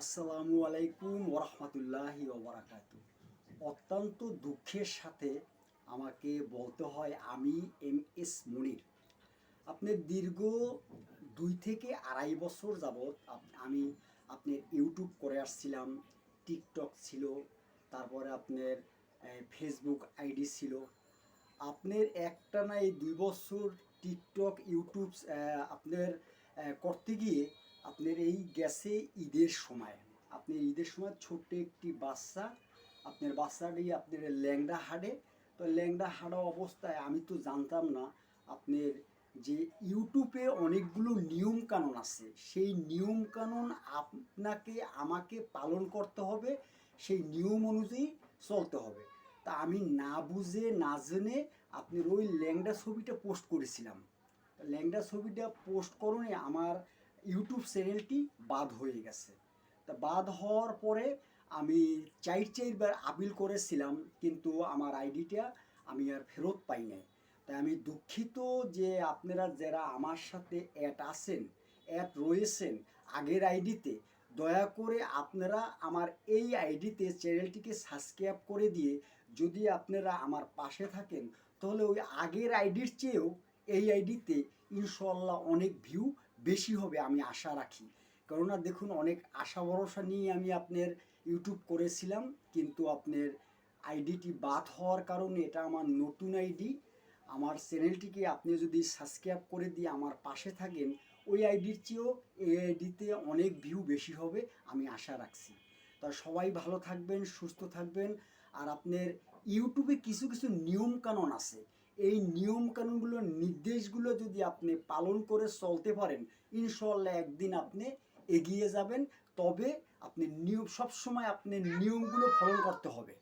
আসসালামু আলাইকুম ওরহমতুল্লাহি ওবরাকাত অত্যন্ত দুঃখের সাথে আমাকে বলতে হয় আমি এম এস মনির। আপনি দীর্ঘ দুই থেকে আড়াই বছর যাবৎ আমি আপনার ইউটিউব করে আসছিলাম, টিকটক ছিল, তারপরে আপনার ফেসবুক আইডি ছিল। আপনার একটা না এই দুই বছর টিকটক, ইউটিউব আপনার করতে গিয়ে আপনার এই গেছে ঈদের সময়। আপনার ঈদের সময় ছোট্ট একটি বাচ্চা, আপনার বাচ্চাটি আপনার ল্যাংড়া হাডে তো ল্যাংড়া হাডা অবস্থায় আমি তো জানতাম না, আপনার যে ইউটিউবে অনেকগুলো নিয়ম কানুন আছে। সেই নিয়ম কানুন আপনাকে, আমাকে পালন করতে হবে, সেই নিয়ম অনুযায়ী চলতে হবে। তা আমি না বুঝে, না জেনে আপনার ওই ল্যাংড়া ছবিটা পোস্ট করেছিলাম। ল্যাংড়া ছবিটা পোস্ট করণে আমার ইউটিউব চ্যানেলটি বাদ হয়ে গেছে। তা বাদ হওয়ার পরে আমি চাইর চারবার আপিল করেছিলাম, কিন্তু আমার আইডিটা আমি আর ফেরত পাই নাই। তাই আমি দুঃখিত যে আপনারা যারা আমার সাথে অ্যাড আছেন অ্যাড রয়েছেন, আগের আইডিতে, দয়া করে আপনারা আমার এই আইডিতে চ্যানেলটিকে সাবস্ক্রাইব করে দিয়ে যদি আপনারা আমার পাশে থাকেন, তাহলে ওই আগের আইডির চেয়েও এই আইডিতে ইনশাল্লাহ অনেক ভিউ বেশি হবে আমি আশা রাখি। কেননা দেখুন, অনেক আশা ভরসা নিয়ে আমি আপনার ইউটিউব করেছিলাম, কিন্তু আপনার আইডিটি বাদ হওয়ার কারণে এটা আমার নতুন আইডি আমার চ্যানেলটিকে আপনি যদি সাবস্ক্রাইব করে দিয়ে আমার পাশে থাকেন, ওই আইডির চেয়েও এই আইডিতে অনেক ভিউ বেশি হবে আমি আশা রাখছি। তা সবাই ভালো থাকবেন, সুস্থ থাকবেন, আর আপনার ইউটিউবে কিছু কিছু নিয়ম কানুন আছে। এই নিয়ম কানুনগুলো নির্দেশগুলো যদি আপনি পালন করে চলতে পারেন ইনশাল্লাহ একদিন আপনি এগিয়ে যাবেন। তবে আপনি নিয়ম, সবসময় আপনি নিয়মগুলো ফলো করতে হবে।